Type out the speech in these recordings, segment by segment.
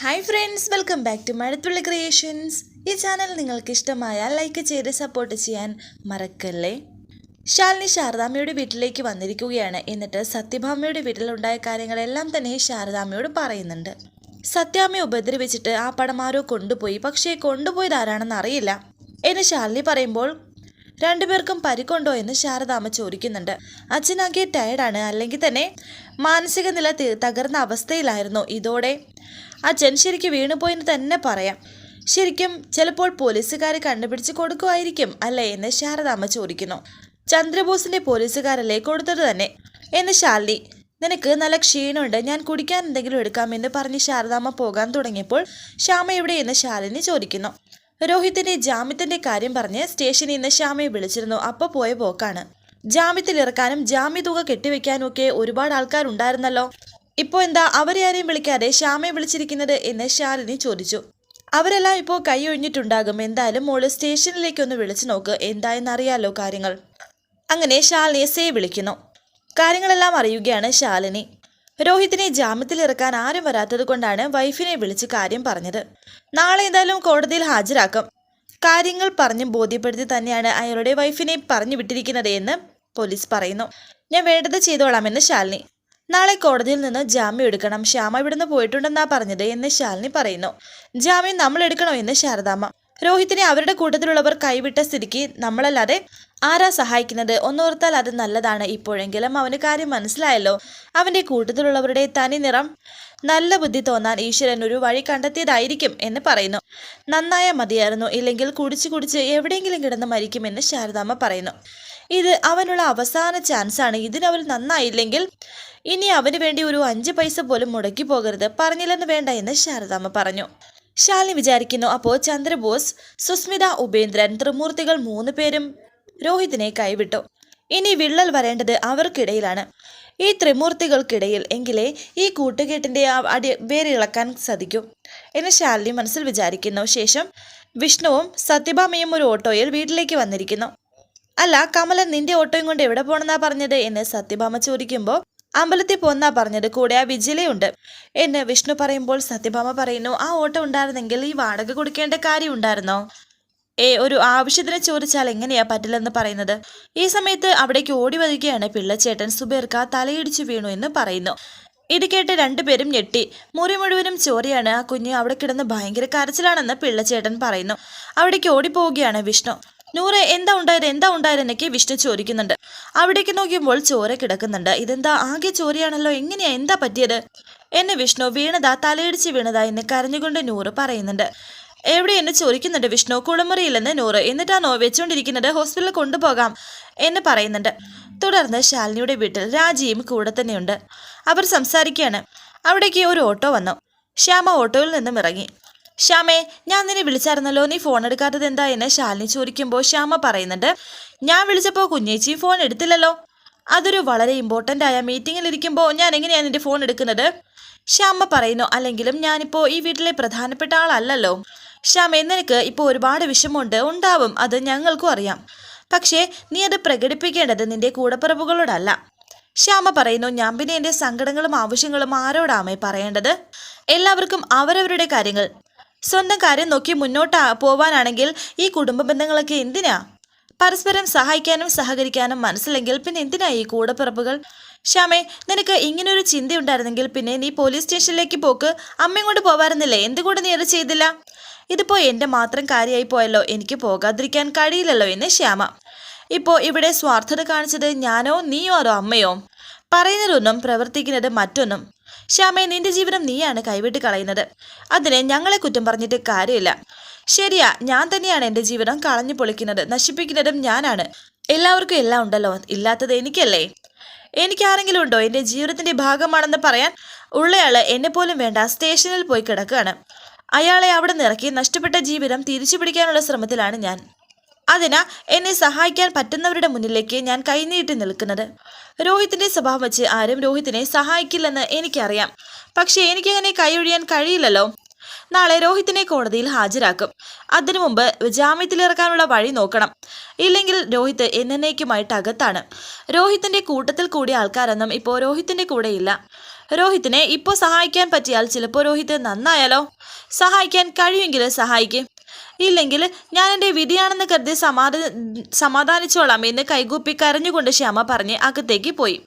Hi friends welcome back to Mazhathulli creations ഈ channel നിങ്ങൾക്ക് ഇഷ്ടമായാൽ ലൈക്ക് ചെയ്ത് സപ്പോർട്ട് ചെയ്യാൻ മറക്കല്ലേ? ശാലിനി ശാരദാമ്മയുടെ വീട്ടിലേക്ക് വന്നിരിക്കുകയാണ്. എന്നിട്ട് സത്യഭാമയുടെ വീട്ടിലുണ്ടായ കാര്യങ്ങളെല്ലാം തന്നെ ശാരദാമ്മയോട് പറയുന്നുണ്ട്. സത്യാമ്മയെ ഉപദ്രവിച്ചിട്ട് ആ പടം ആരോ കൊണ്ടുപോയി. പക്ഷേ കൊണ്ടുപോയത് ആരാണെന്ന് അറിയില്ല. എന്ന് ശാലിനി പറയുമ്പോൾ രണ്ടുപേർക്കും പരിക്കുണ്ടോ എന്ന് ശാരദാമ്മ ചോദിക്കുന്നുണ്ട്. അച്ഛനാകെ ടയർഡാണ് അല്ലെങ്കിൽ തന്നെ മാനസിക നില തകർന്ന അവസ്ഥയിലായിരുന്നു. ഇതോടെ അച്ഛൻ ശരിക്കും വീണുപോയെന്ന് തന്നെ പറയാം. ശരിക്കും ചിലപ്പോൾ പോലീസുകാർ കണ്ടുപിടിച്ച് കൊടുക്കുമായിരിക്കും അല്ലേ എന്ന് ശാരദാമ്മ ചോദിക്കുന്നു. ചന്ദ്രബോസിന്റെ പോലീസുകാരല്ലേ കൊടുത്തത് തന്നെ? എന്ന് ശാലിനി നിനക്ക് നല്ല ക്ഷീണമുണ്ട്. ഞാൻ കുടിക്കാൻ എന്തെങ്കിലും എടുക്കാമെന്ന് പറഞ്ഞ് ശാരദാമ്മ പോകാൻ തുടങ്ങിയപ്പോൾ ശ്യാമ എവിടെയെന്ന് ശാലിനി ചോദിക്കുന്നു. രോഹിത്തിന്റെ ജാമ്യത്തിന്റെ കാര്യം പറഞ്ഞ് സ്റ്റേഷനിൽ നിന്ന് ശ്യാമയെ വിളിച്ചിരുന്നു. അപ്പൊ പോയ പോക്കാണ്. ജാമ്യത്തിൽ ഇറക്കാനും ജാമ്യ തുക കെട്ടിവെക്കാനും ഒക്കെ ഒരുപാട് ആൾക്കാരുണ്ടായിരുന്നല്ലോ. ഇപ്പോ എന്താ അവരെ ആരെയും വിളിക്കാതെ ശ്യാമയെ വിളിച്ചിരിക്കുന്നത് എന്ന് ശാലിനി ചോദിച്ചു. അവരെല്ലാം ഇപ്പോൾ കൈ ഒഴിഞ്ഞിട്ടുണ്ടാകും. എന്തായാലും മോൾ സ്റ്റേഷനിലേക്ക് ഒന്ന് വിളിച്ചു നോക്ക്. എന്തായെന്നറിയാലോ കാര്യങ്ങൾ. അങ്ങനെ ശാലിനിയെ സേ വിളിക്കുന്നു. കാര്യങ്ങളെല്ലാം അറിയുകയാണ് ശാലിനി. രോഹിത്തിനെ ജാമ്യത്തിൽ ഇറക്കാൻ ആരും വരാത്തത് കൊണ്ടാണ് വൈഫിനെ വിളിച്ച് കാര്യം പറഞ്ഞത്. നാളെ എന്തായാലും കോടതിയിൽ ഹാജരാക്കും. കാര്യങ്ങൾ പറഞ്ഞ് ബോധ്യപ്പെടുത്തി തന്നെയാണ് അയാളുടെ വൈഫിനെ പറഞ്ഞു വിട്ടിരിക്കുന്നത് എന്ന് പോലീസ് പറയുന്നു. ഞാൻ വേണ്ടത് ചെയ്തോളാമെന്ന് ശാലിനി. നാളെ കോടതിയിൽ നിന്ന് ജാമ്യം എടുക്കണം. ശ്യാമ ഇവിടുന്ന് പോയിട്ടുണ്ടെന്നാ പറഞ്ഞത് എന്ന് ശാലിനി പറയുന്നു. ജാമ്യം നമ്മൾ എടുക്കണോ എന്ന് ശാരദാമ്മ. രോഹിത്തിനെ അവരുടെ കൂട്ടത്തിലുള്ളവർ കൈവിട്ട സ്ഥിതിക്ക് നമ്മളല്ലാതെ ആരാ സഹായിക്കുന്നത്? ഒന്നോർത്താൽ അത് നല്ലതാണ് ഇപ്പോഴെങ്കിലും. അവന് കാര്യം മനസ്സിലായല്ലോ. അവന്റെ കൂട്ടത്തിലുള്ളവരുടെ തനി നിറം നല്ല ബുദ്ധി തോന്നാൻ ഈശ്വരൻ ഒരു വഴി കണ്ടെത്തിയതായിരിക്കും എന്ന് പറയുന്നു. നന്നായ മതിയായിരുന്നു. ഇല്ലെങ്കിൽ കുടിച്ച് കുടിച്ച് എവിടെയെങ്കിലും കിടന്ന് മരിക്കുമെന്ന് ശാരദാമ്മ പറയുന്നു. ഇത് അവനുള്ള അവസാന ചാൻസാണ് ഇതിനവൻ നന്നായില്ലെങ്കിൽ ഇനി അവന് വേണ്ടി ഒരു അഞ്ച് പൈസ പോലും മുടക്കി പോകരുത്. പറഞ്ഞില്ലെന്ന് വേണ്ട എന്ന് ശാരദാമ്മ പറഞ്ഞു. ശാലിനി വിചാരിക്കുന്നു അപ്പോൾ ചന്ദ്രബോസ് സുസ്മിത ഉപേന്ദ്രൻ ത്രിമൂർത്തികൾ മൂന്ന് പേരും രോഹിതിനെ കൈവിട്ടു. ഇനി വിള്ളൽ വരേണ്ടത് അവർക്കിടയിലാണ്. ഈ ത്രിമൂർത്തികൾക്കിടയിൽ എങ്കിലേ ഈ കൂട്ടുകെട്ടിന്റെ ആ അടി വേരിളക്കാൻ സാധിക്കൂ. എന്ന് ശാലിനി മനസ്സിൽ വിചാരിക്കുന്നു. ശേഷം വിഷ്ണുവും സത്യഭാമയും ഒരു ഓട്ടോയിൽ വീട്ടിലേക്ക് വന്നിരിക്കുന്നു. അല്ല കമലൻ നിന്റെ ഓട്ടോയും കൊണ്ട് എവിടെ പോകണമെന്നാ പറഞ്ഞത്? എന്ന് സത്യഭാമ ചോദിക്കുമ്പോൾ അമ്പലത്തിൽ പോന്നാ പറഞ്ഞത്. കൂടെ ആ വിജിലയുണ്ട്. എന്ന് വിഷ്ണു പറയുമ്പോൾ സത്യഭാമ പറയുന്നു ആ ഓട്ടം ഉണ്ടായിരുന്നെങ്കിൽ ഈ വാടക കൊടുക്കേണ്ട കാര്യം ഉണ്ടായിരുന്നോ? ഏ ഒരു ആവശ്യത്തിന് ചോദിച്ചാൽ എങ്ങനെയാ പറ്റില്ലെന്ന് പറയുന്നത്? ഈ സമയത്ത് അവിടേക്ക് ഓടി വരികയാണ് പിള്ളച്ചേട്ടൻ. സുബേർക്ക തലയിടിച്ചു വീണു എന്ന് പറയുന്നു. ഇത് കേട്ട് രണ്ടുപേരും ഞെട്ടി. മുറി മുഴുവനും ചോരയാണ്. ആ കുഞ്ഞ് അവിടെ കിടന്ന് ഭയങ്കര കരച്ചിലാണെന്ന് പിള്ളച്ചേട്ടൻ പറയുന്നു. അവിടേക്ക് ഓടിപ്പോവുകയാണ് വിഷ്ണു. നൂറെ എന്താ ഉണ്ടായത് എന്താ ഉണ്ടായത് എന്നൊക്കെ വിഷ്ണു ചോദിക്കുന്നുണ്ട്. അവിടേക്ക് നോക്കിയപ്പോൾ ചോര കിടക്കുന്നുണ്ട്. ഇതെന്താ ആകെ ചോരയാണല്ലോ എങ്ങനെയാ എന്താ പറ്റിയത്? എന്നെ വിഷ്ണു വീണതാ തലയിടിച്ച് വീണതാ എന്ന് കരഞ്ഞുകൊണ്ട് നൂറ് പറയുന്നുണ്ട്. എവിടെ എന്ന് ചോദിക്കുന്നുണ്ട് വിഷ്ണു. കുളിമുറിയില്ലെന്ന് നൂറ്. എന്നിട്ടാണോ വെച്ചുകൊണ്ടിരിക്കുന്നത് ഹോസ്പിറ്റലിൽ കൊണ്ടുപോകാം എന്ന് പറയുന്നുണ്ട്. തുടർന്ന് ശാലിനിയുടെ വീട്ടിൽ രാജിയും കൂടെ തന്നെയുണ്ട്. അവർ സംസാരിക്കുകയാണ്. അവിടേക്ക് ഒരു ഓട്ടോ വന്നു. ശ്യാമ ഓട്ടോയിൽ നിന്നും ഇറങ്ങി. ശ്യാമേ ഞാൻ നിന്നെ വിളിച്ചായിരുന്നല്ലോ. നീ ഫോൺ എടുക്കാത്തത് എന്താ എന്ന് ശാലിനി ചോദിക്കുമ്പോൾ ശ്യാമ പറയുന്നുണ്ട് ഞാൻ വിളിച്ചപ്പോൾ കുഞ്ഞേച്ചി ഫോൺ എടുത്തില്ലല്ലോ. അതൊരു വളരെ ഇമ്പോർട്ടന്റ് ആയ മീറ്റിങ്ങിൽ ഇരിക്കുമ്പോൾ ഞാൻ എങ്ങനെയാണ് നിന്റെ ഫോൺ എടുക്കുന്നത്? ശ്യാമ പറയുന്നു അല്ലെങ്കിലും ഞാനിപ്പോൾ ഈ വീട്ടിലെ പ്രധാനപ്പെട്ട ആളല്ലല്ലോ. ശ്യാമേ നിനക്ക് ഇപ്പോൾ ഒരുപാട് വിഷമമുണ്ട്. ഉണ്ടാവും. അത് ഞങ്ങൾക്കും അറിയാം. പക്ഷേ നീ അത് പ്രകടിപ്പിക്കേണ്ടത് നിന്റെ കൂടപ്പിറപ്പുകളോടല്ല. ശ്യാമ പറയുന്നു ഞാൻ പിന്നെ എന്റെ സങ്കടങ്ങളും ആവശ്യങ്ങളും ആരോടാമേ പറയേണ്ടത്? എല്ലാവർക്കും അവരവരുടെ കാര്യങ്ങൾ. സ്വന്തം കാര്യം നോക്കി മുന്നോട്ട് പോവാനാണെങ്കിൽ ഈ കുടുംബ ബന്ധങ്ങളൊക്കെ എന്തിനാ? പരസ്പരം സഹായിക്കാനും സഹകരിക്കാനും മനസ്സിലെങ്കിൽ പിന്നെ എന്തിനാ ഈ കൂടപ്പിറപ്പുകൾ? ശ്യാമേ നിനക്ക് ഇങ്ങനൊരു ചിന്തയുണ്ടായിരുന്നെങ്കിൽ പിന്നെ നീ പോലീസ് സ്റ്റേഷനിലേക്ക് പോക്ക്. അമ്മയും കൊണ്ട് പോവാറുന്നില്ലേ എന്തുകൊണ്ട് നീ അത് ചെയ്തില്ല? ഇതിപ്പോ എന്റെ മാത്രം കാര്യമായി പോയല്ലോ. എനിക്ക് പോകാതിരിക്കാൻ കഴിയില്ലല്ലോ എന്ന് ശ്യാമ. ഇപ്പോ ഇവിടെ സ്വാർത്ഥത കാണിച്ചത് ഞാനോ നീയോ അതോ അമ്മയോ? പറയുന്നതൊന്നും പ്രവർത്തിക്കുന്നത് മറ്റൊന്നും. ശ്യാമേ നിന്റെ ജീവനം നീയാണ് കൈവിട്ട് കളയുന്നത്. അതിനെ ഞങ്ങളെ കുറ്റം പറഞ്ഞിട്ട് കാര്യമില്ല. ശരിയാ ഞാൻ തന്നെയാണ് എന്റെ ജീവിതം കളഞ്ഞു പൊളിക്കുന്നത്. നശിപ്പിക്കുന്നതും ഞാനാണ്. എല്ലാവർക്കും എല്ലാം ഉണ്ടല്ലോ. ഇല്ലാത്തത് എനിക്കല്ലേ? എനിക്ക് ആരെങ്കിലും ഉണ്ടോ? എന്റെ ജീവിതത്തിന്റെ ഭാഗമാണെന്ന് പറയാൻ ഉള്ളയാൾ എന്നെ പോലും വേണ്ട. സ്റ്റേഷനിൽ പോയി കിടക്കുകയാണ്. അയാളെ അവിടെ നിറക്കി നഷ്ടപ്പെട്ട ജീവിതം തിരിച്ചു പിടിക്കാനുള്ള ശ്രമത്തിലാണ് ഞാൻ. അതിനാ എന്നെ സഹായിക്കാൻ പറ്റുന്നവരുടെ മുന്നിലേക്ക് ഞാൻ കൈനീട്ടി നിൽക്കുന്നത്. രോഹിത്തിന്റെ സ്വഭാവം വെച്ച് ആരും രോഹിത്തിനെ സഹായിക്കില്ലെന്ന് എനിക്കറിയാം. പക്ഷേ എനിക്കങ്ങനെ കൈയൊഴിയാൻ കഴിയില്ലല്ലോ. നാളെ രോഹിത്തിനെ കോടതിയിൽ ഹാജരാക്കും. അതിനു മുമ്പ് ജാമ്യത്തിലിറക്കാനുള്ള വഴി നോക്കണം. ഇല്ലെങ്കിൽ രോഹിത് എന്നേക്കുമായിട്ട് അകത്താണ്. രോഹിത്തിന്റെ കൂട്ടത്തിൽ കൂടിയ ആൾക്കാരൊന്നും ഇപ്പോൾ രോഹിത്തിന്റെ കൂടെയില്ല രോഹിത്തിനെ ഇപ്പോൾ സഹായിക്കാൻ പറ്റിയാൽ ചിലപ്പോൾ രോഹിത് നന്നായാലോ? സഹായിക്കാൻ കഴിയുമെങ്കിൽ സഹായിക്കും. ഇല്ലെങ്കിൽ ഞാൻ എന്റെ വിധിയാണെന്ന് കരുതി സമാധാ സമാധാനിച്ചോളാം എന്ന് കൈകൂപ്പി കരഞ്ഞുകൊണ്ട് ശ്യാമ പറഞ്ഞ് അകത്തേക്ക് പോയി.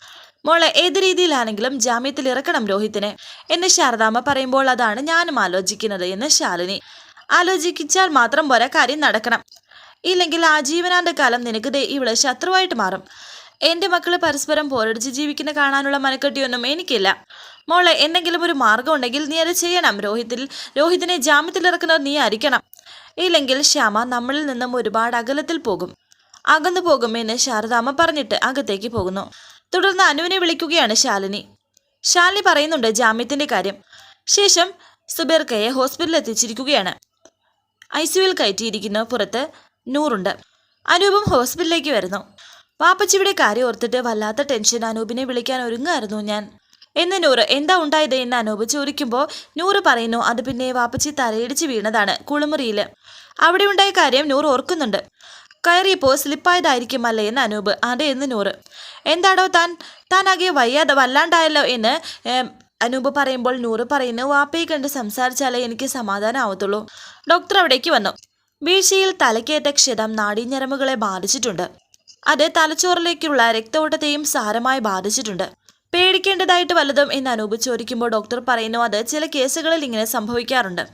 മോളെ ഏത് രീതിയിലാണെങ്കിലും ജാമ്യത്തിൽ ഇറക്കണം രോഹിത്തിനെ എന്ന് ശാരദാമ്മ പറയുമ്പോൾ അതാണ് ഞാനും ആലോചിക്കുന്നത് എന്ന് ശാലിനി. ആലോചിച്ചാൽ മാത്രം പോരാ കാര്യം നടക്കണം. ഇല്ലെങ്കിൽ ആജീവനാന്ത കാലം നിനക്ക് ദേ ഇവിടെ ശത്രുവായിട്ട് മാറും. എന്റെ മക്കൾ പരസ്പരം പോരടിച്ച് ജീവിക്കുന്ന കാണാനുള്ള മനക്കെട്ടിയൊന്നും എനിക്കില്ല. മോളെ എന്തെങ്കിലും ഒരു മാർഗം ഉണ്ടെങ്കിൽ നീ അത് ചെയ്യണം. രോഹിത്തിൽ രോഹിത്തിനെ ജാമ്യത്തിൽ ഇറക്കുന്നത് നീ ആയിരിക്കണം. ഇല്ലെങ്കിൽ ശ്യാമ നമ്മളിൽ നിന്നും ഒരുപാട് അകലത്തിൽ പോകും. അകന്നു പോകുമെന്ന് ശാരദാമ്മ പറഞ്ഞിട്ട് അകത്തേക്ക് പോകുന്നു. തുടർന്ന് അനുവിനെ വിളിക്കുകയാണ് ശാലിനി. ശാലിനി പറയുന്നുണ്ട് ജാമ്യത്തിന്റെ കാര്യം. ശേഷം സുബേർക്കയെ ഹോസ്പിറ്റലിൽ എത്തിച്ചിരിക്കുകയാണ്. ഐ സിയുവിൽ കയറ്റിയിരിക്കുന്ന. പുറത്ത് നൂറുണ്ട്. അനൂപും ഹോസ്പിറ്റലിലേക്ക് വരുന്നു. വാപ്പച്ചിയുടെ കാര്യം ഓർത്തിട്ട് വല്ലാത്ത ടെൻഷൻ അനൂപിനെ വിളിക്കാൻ ഒരുങ്ങായിരുന്നു ഞാൻ. എന്ന് നൂറ് എന്താ ഉണ്ടായത് എന്ന് അനൂപ് ചോദിക്കുമ്പോൾ നൂറ് പറയുന്നു അത് പിന്നെ വാപ്പച്ചി തലയിടിച്ച് വീണതാണ് കുളിമുറിയിൽ അവിടെ ഉണ്ടായ കാര്യം നൂറ് ഓർക്കുന്നുണ്ട്. കയറിയപ്പോൾ സ്ലിപ്പായതായിരിക്കും അല്ലേ എന്ന് അനൂപ് അതെ എന്ന് നൂറ്. എന്താടോ താൻ ആകെ വയ്യാതെ വല്ലാണ്ടായല്ലോ എന്ന് അനൂപ് പറയുമ്പോൾ നൂറ് പറയുന്നു വാപ്പയെ കണ്ട് സംസാരിച്ചാലേ എനിക്ക് സമാധാനമാവത്തുള്ളൂ ഡോക്ടർ അവിടേക്ക് വന്നു. വീഴ്ചയിൽ തലക്കേറ്റ ക്ഷതം നാടീഞ്ഞരമ്പുകളെ ബാധിച്ചിട്ടുണ്ട്. അത് തലച്ചോറിലേക്കുള്ള രക്തോട്ടത്തെയും സാരമായി ബാധിച്ചിട്ടുണ്ട്. പേടിക്കേണ്ടതായിട്ട് വല്ലതും എന്ന് അനൂപ് ചോദിക്കുമ്പോൾ ഡോക്ടർ പറയുന്നു അത് ചില കേസുകളിൽ ഇങ്ങനെ സംഭവിക്കാറുണ്ട്.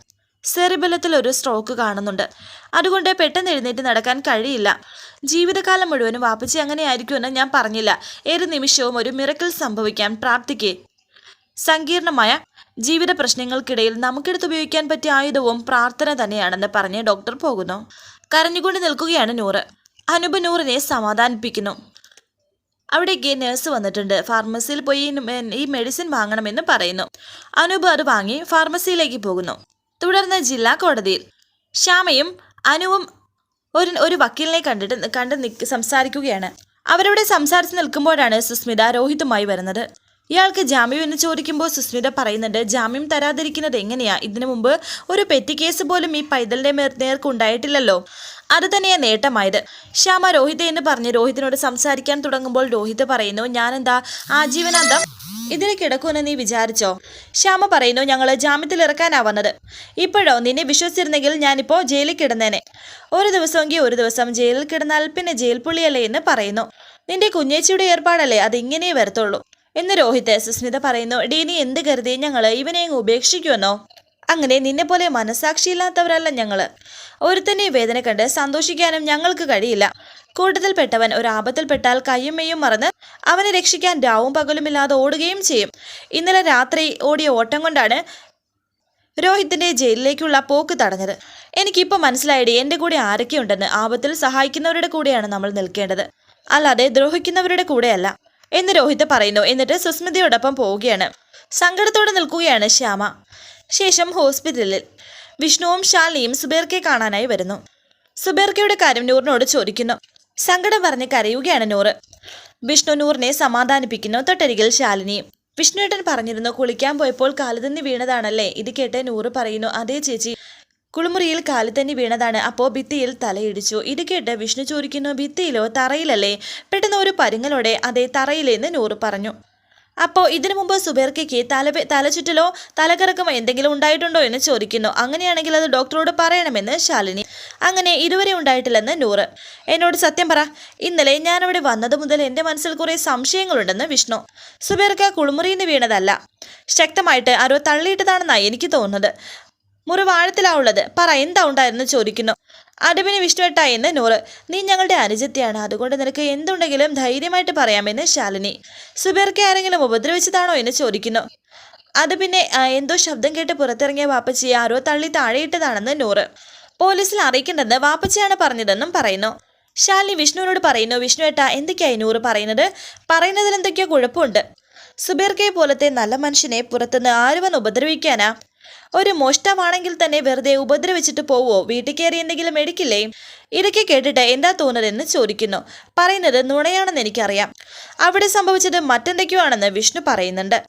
സെറിബലത്തിൽ ഒരു സ്ട്രോക്ക് കാണുന്നുണ്ട്. അതുകൊണ്ട് പെട്ടെന്ന് എഴുന്നേറ്റ് നടക്കാൻ കഴിയില്ല. ജീവിതകാലം മുഴുവനും വാപ്പച്ചി അങ്ങനെ ആയിരിക്കുമെന്ന് ഞാൻ പറഞ്ഞില്ല. ഏത് നിമിഷവും ഒരു മിറക്കിൾ സംഭവിക്കാൻ പ്രാപ്തിക്ക് സങ്കീർണമായ ജീവിത പ്രശ്നങ്ങൾക്കിടയിൽ നമുക്കെടുത്ത് ഉപയോഗിക്കാൻ പറ്റിയ ആയുധവും പ്രാർത്ഥന തന്നെയാണെന്ന് പറഞ്ഞ് ഡോക്ടർ പോകുന്നു. കരഞ്ഞുകൊണ്ട് നിൽക്കുകയാണ് നൂറ്. അനൂപ് നൂറിനെ സമാധാനിപ്പിക്കുന്നു. അവിടേക്ക് നഴ്സ് വന്നിട്ടുണ്ട്. ഫാർമസിയിൽ പോയി ഈ മെഡിസിൻ വാങ്ങണമെന്ന് പറയുന്നു. അനൂപ് അത് വാങ്ങി ഫാർമസിയിലേക്ക് പോകുന്നു. തുടർന്ന് ജില്ലാ കോടതിയിൽ ശ്യാമയും അനുവും ഒരു ഒരു വക്കീലിനെ കണ്ടിട്ട് കണ്ട് സംസാരിക്കുകയാണ്. അവരവിടെ സംസാരിച്ച് നിൽക്കുമ്പോഴാണ് സുസ്മിത രോഹിതുമായി വരുന്നത്. ഇയാൾക്ക് ജാമ്യം എന്ന് ചോദിക്കുമ്പോൾ സുസ്മിത പറയുന്നുണ്ട് ജാമ്യം തരാതിരിക്കുന്നത് എങ്ങനെയാ? ഇതിനു മുമ്പ് ഒരു പെറ്റി കേസ് പോലും ഈ പൈതലിന്റെ മേർ നേർക്ക് ഉണ്ടായിട്ടില്ലല്ലോ. അത് തന്നെയാ നേട്ടമായത്. ശ്യാമ രോഹിത് എന്ന് പറഞ്ഞ് രോഹിതിനോട് സംസാരിക്കാൻ തുടങ്ങുമ്പോൾ രോഹിത് പറയുന്നു ഞാനെന്താ ആജീവനാന്തം? ഇതിന് കിടക്കുമെന്ന് നീ വിചാരിച്ചോ? ശ്യാമ പറയുന്നു ഞങ്ങൾ ജാമ്യത്തിൽ ഇറക്കാനാ വന്നത് ഇപ്പോഴോ? നിന്നെ വിശ്വസിച്ചിരുന്നെങ്കിൽ ഞാനിപ്പോ ജയിലിൽ കിടന്നേനെ. ഒരു ദിവസമെങ്കിൽ ഒരു ദിവസം ജയിലിൽ കിടന്നാൽ പിന്നെ ജയിൽ പുള്ളിയല്ലേ എന്ന് പറയുന്നു. നിന്റെ കുഞ്ഞേച്ചിയുടെ ഏർപ്പാടല്ലേ? അത് ഇങ്ങനെ വരത്തുള്ളൂ. എന്ന് രോഹിത് സുസ്മിത പറയുന്നു. ഡീ നീ എന്ത് കരുതി? ഞങ്ങൾ ഇവനെ ഉപേക്ഷിക്കുമെന്നോ? അങ്ങനെ നിന്നെ പോലെ മനസാക്ഷിയില്ലാത്തവരല്ല ഞങ്ങൾ. ഒരുത്തന്നെ വേദന കണ്ട് സന്തോഷിക്കാനും ഞങ്ങൾക്ക് കഴിയില്ല. കൂട്ടത്തിൽപ്പെട്ടവൻ ഒരു ആപത്തിൽപ്പെട്ടാൽ കയ്യും മെയ്യും മറന്ന് അവനെ രക്ഷിക്കാൻ രാവും പകലുമില്ലാതെ ഓടുകയും ചെയ്യും. ഇന്നലെ രാത്രി ഓടിയ ഓട്ടം കൊണ്ടാണ് രോഹിത്തിന്റെ ജയിലിലേക്കുള്ള പോക്ക് തടഞ്ഞത്. എനിക്കിപ്പോൾ മനസ്സിലായിടി എന്റെ കൂടെ ആരൊക്കെയുണ്ടെന്ന്. ആപത്തിൽ സഹായിക്കുന്നവരുടെ കൂടെയാണ് നമ്മൾ നിൽക്കേണ്ടത്. അല്ലാതെ ദ്രോഹിക്കുന്നവരുടെ കൂടെയല്ല. എന്ന് രോഹിത് പറയുന്നു. എന്നിട്ട് സുസ്മിതയോടൊപ്പം പോവുകയാണ്. സങ്കടത്തോടെ നിൽക്കുകയാണ് ശ്യാമ. ശേഷം ഹോസ്പിറ്റലിൽ വിഷ്ണുവും ശാലിനിയും സുബേർക്കെ കാണാനായി വരുന്നു. സുബേർക്കയുടെ കാര്യം നൂറിനോട് ചോദിക്കുന്നു. സങ്കടം പറഞ്ഞ് കരയുകയാണ് നൂറ്. വിഷ്ണു നൂറിനെ സമാധാനിപ്പിക്കുന്നു. തൊട്ടരികിൽ ശാലിനിയും വിഷ്ണുവേട്ടൻ പറഞ്ഞിരുന്നു കുളിക്കാൻ പോയപ്പോൾ കാലുതന്നി വീണതാണല്ലേ? ഇത് കേട്ട് നൂറ് പറയുന്നു അതേ ചേച്ചി കുളിമുറിയിൽ കാലുതന്നി വീണതാണ്. അപ്പോൾ ഭിത്തിയിൽ തലയിടിച്ചു. ഇത് കേട്ട് വിഷ്ണു ചോദിക്കുന്നു ഭിത്തിയിലോ തറയിലല്ലേ? പെട്ടെന്ന് ഒരു പരുങ്ങലോടെ അതേ തറയിലെന്ന് നൂറ് പറഞ്ഞു. അപ്പോൾ ഇതിനു മുമ്പ് സുബേർക്കയ്ക്ക് തല തലചുറ്റലോ തലകറക്കമോ എന്തെങ്കിലും ഉണ്ടായിട്ടുണ്ടോ? എന്ന് ചോദിക്കുന്നു. അങ്ങനെയാണെങ്കിൽ അത് ഡോക്ടറോട് പറയണമെന്ന് ശാലിനി. അങ്ങനെ ഇതുവരെ ഉണ്ടായിട്ടില്ലെന്ന് നൂറ്. എന്നോട് സത്യം പറ. ഇന്നലെ ഞാനവിടെ വന്നത് മുതൽ എന്റെ മനസ്സിൽ കുറേ സംശയങ്ങളുണ്ടെന്ന് വിഷ്ണു. സുബേർക്ക കുളിമുറിയിൽ നിന്ന് വീണതല്ല. ശക്തമായിട്ട് ആരോ തള്ളിയിട്ടതാണെന്നാണ് എനിക്ക് തോന്നുന്നത്. വാഴത്തിലാവുള്ളത് ഉള്ളത് പറ എന്താ ഉണ്ടായിരുന്നു ചോദിക്കുന്നു. അടുവിന് വിഷ്ണുവേട്ട എന്ന് നൂറ്. നീ ഞങ്ങളുടെ അനുജത്തിയാണ്. അതുകൊണ്ട് നിനക്ക് എന്തുണ്ടെങ്കിലും ധൈര്യമായിട്ട് പറയാമെന്ന് ശാലിനി. സുബേർക്ക് ആരെങ്കിലും ഉപദ്രവിച്ചതാണോ എന്ന് ചോദിക്കുന്നു. അത് പിന്നെ എന്തോ ശബ്ദം കേട്ട് പുറത്തിറങ്ങിയ വാപ്പച്ചി ആരോ തള്ളി താഴെയിട്ടതാണെന്ന് നൂറ്. പോലീസിൽ അറിയിക്കേണ്ടെന്ന് വാപ്പച്ചിയാണ് പറഞ്ഞതെന്നും പറയുന്നു. ശാലിനി വിഷ്ണുവിനോട് പറയുന്നു വിഷ്ണുവേട്ട എന്തൊക്കെയായി നൂറ് പറയുന്നത്? പറയുന്നതിൽ എന്തൊക്കെയോ കുഴപ്പമുണ്ട്. സുബേർക്കയെ പോലത്തെ നല്ല മനുഷ്യനെ പുറത്തുനിന്ന് ആര് ഉപദ്രവിക്കാനാ? ഒരു മോഷ്ടമാണെങ്കിൽ തന്നെ വെറുതെ ഉപദ്രവിച്ചിട്ട് പോവോ? വീട്ടിൽ കയറി എന്തെങ്കിലും എടുക്കില്ലേ ഇടയ്ക്ക് കേട്ടിട്ട് എന്താ തോന്നുന്നതെന്ന് ചോദിക്കുന്നു. പറയുന്നത് നുണയാണെന്ന് എനിക്കറിയാം. അവിടെ സംഭവിച്ചത് മറ്റെന്തൊക്കെയോ ആണെന്ന് വിഷ്ണു പറയുന്നുണ്ട്.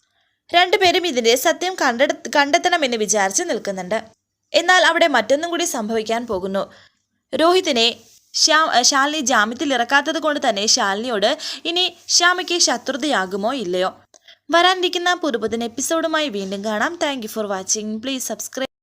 രണ്ടുപേരും ഇതിന്റെ സത്യം കണ്ടെട കണ്ടെത്തണമെന്ന് വിചാരിച്ച് നിൽക്കുന്നുണ്ട്. എന്നാൽ അവിടെ മറ്റൊന്നും കൂടി സംഭവിക്കാൻ പോകുന്നു. രോഹിതിനെ ശ്യാ ശാലിനി ജാമ്യത്തിൽ ഇറക്കാത്തത് കൊണ്ട് തന്നെ ശാലിനിയോട് ഇനി ശ്യാമയ്ക്ക് ശത്രുതയാകുമോ ഇല്ലയോ? വരാനിരിക്കുന്ന പുതുപുതൻ എപ്പിസോഡുമായി വീണ്ടും കാണാം. Thank for watching please subscribe